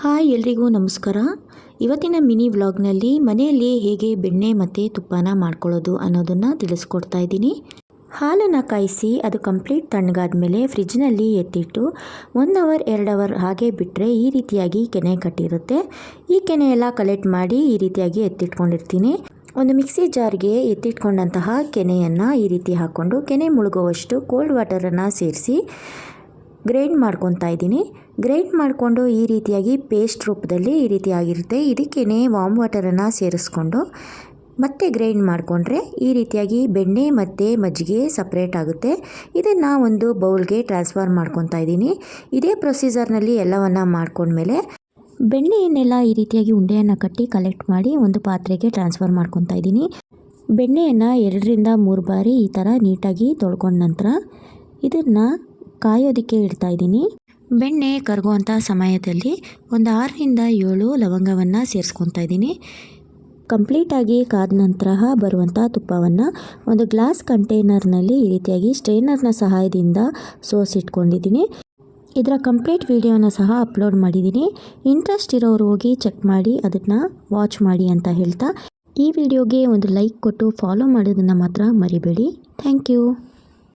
Hi ಎಲ್ರಿಗೂ ನಮಸ್ಕಾರ. ಇವತ್ತಿನ ಮಿನಿ ವ್ಲಾಗ್ನಲ್ಲಿ ಮನೆಯಲ್ಲಿ ಹೇಗೆ ಬೆಣ್ಣೆ ಮತ್ತು ತುಪ್ಪನ ಮಾಡ್ಕೊಳ್ಳೋದು ಅನ್ನೋದನ್ನು ತಿಳಿಸ್ಕೊಡ್ತಾ ಇದ್ದೀನಿ. ಹಾಲನ್ನು ಕಾಯಿಸಿ ಅದು ಕಂಪ್ಲೀಟ್ ತಣ್ಣಗಾದ ಮೇಲೆ ಫ್ರಿಜ್ನಲ್ಲಿ ಎತ್ತಿಟ್ಟು ಒನ್ ಅವರ್, ಎರಡು ಅವರ್ ಹಾಗೆ ಬಿಟ್ಟರೆ ಈ ರೀತಿಯಾಗಿ ಕೆನೆ ಕಟ್ಟಿರುತ್ತೆ. ಈ ಕೆನೆ ಎಲ್ಲ ಕಲೆಕ್ಟ್ ಮಾಡಿ ಈ ರೀತಿಯಾಗಿ ಎತ್ತಿಟ್ಕೊಂಡಿರ್ತೀನಿ. ಒಂದು ಮಿಕ್ಸಿ ಜಾರ್ಗೆ ಎತ್ತಿಟ್ಕೊಂಡಂತಹ ಕೆನೆಯನ್ನು ಈ ರೀತಿ ಹಾಕ್ಕೊಂಡು ಕೆನೆ ಮುಳುಗುವಷ್ಟು ಕೋಲ್ಡ್ ವಾಟರನ್ನು ಸೇರಿಸಿ ಗ್ರೈಂಡ್ ಮಾಡ್ಕೊತಾ ಇದ್ದೀನಿ. ಗ್ರೈಂಡ್ ಮಾಡಿಕೊಂಡು ಈ ರೀತಿಯಾಗಿ ಪೇಸ್ಟ್ ರೂಪದಲ್ಲಿ ಈ ರೀತಿಯಾಗಿರುತ್ತೆ ಇದಕ್ಕೇ ವಾಮ್ ವಾಟರನ್ನು ಸೇರಿಸ್ಕೊಂಡು ಮತ್ತೆ ಗ್ರೈಂಡ್ ಮಾಡಿಕೊಂಡ್ರೆ ಈ ರೀತಿಯಾಗಿ ಬೆಣ್ಣೆ ಮತ್ತು ಮಜ್ಜಿಗೆ ಸಪ್ರೇಟ್ ಆಗುತ್ತೆ. ಇದನ್ನು ಒಂದು ಬೌಲ್ಗೆ ಟ್ರಾನ್ಸ್ಫರ್ ಮಾಡ್ಕೊತಾ ಇದ್ದೀನಿ. ಇದೇ ಪ್ರೊಸೀಜರ್ನಲ್ಲಿ ಎಲ್ಲವನ್ನು ಮಾಡಿಕೊಂಡ್ಮೇಲೆ ಬೆಣ್ಣೆಯನ್ನೆಲ್ಲ ಈ ರೀತಿಯಾಗಿ ಉಂಡೆಯನ್ನು ಕಟ್ಟಿ ಕಲೆಕ್ಟ್ ಮಾಡಿ ಒಂದು ಪಾತ್ರೆಗೆ ಟ್ರಾನ್ಸ್ಫರ್ ಮಾಡ್ಕೊತಾ ಇದ್ದೀನಿ. ಬೆಣ್ಣೆಯನ್ನು ಎರಡರಿಂದ ಮೂರು ಬಾರಿ ಈ ಥರ ನೀಟಾಗಿ ತೊಳ್ಕೊಂಡ ನಂತರ ಇದನ್ನು ಕಾಯೋದಕ್ಕೆ ಇಡ್ತಾ ಇದ್ದೀನಿ. ಬೆಣ್ಣೆ ಕರಗುವಂಥ ಸಮಯದಲ್ಲಿ ಒಂದು ಆರರಿಂದ ಏಳು ಲವಂಗವನ್ನು ಸೇರಿಸ್ಕೊತಾ ಇದ್ದೀನಿ. ಕಂಪ್ಲೀಟಾಗಿ ಕಾದ ನಂತರ ಬರುವಂಥ ತುಪ್ಪವನ್ನು ಒಂದು ಗ್ಲಾಸ್ ಕಂಟೈನರ್ನಲ್ಲಿ ಈ ರೀತಿಯಾಗಿ ಸ್ಟ್ರೈನರ್ನ ಸಹಾಯದಿಂದ ಸೋಸಿಟ್ಕೊಂಡಿದ್ದೀನಿ. ಇದರ ಕಂಪ್ಲೀಟ್ ವಿಡಿಯೋನ ಸಹ ಅಪ್ಲೋಡ್ ಮಾಡಿದ್ದೀನಿ. ಇಂಟ್ರೆಸ್ಟ್ ಇರೋರು ಹೋಗಿ ಚೆಕ್ ಮಾಡಿ, ಅದನ್ನು ವಾಚ್ ಮಾಡಿ ಅಂತ ಹೇಳ್ತಾ. ಈ ವಿಡಿಯೋಗೆ ಒಂದು ಲೈಕ್ ಕೊಟ್ಟು, ಫಾಲೋ ಮಾಡೋದನ್ನು ಮಾತ್ರ ಮರಿಬೇಡಿ. Thank you.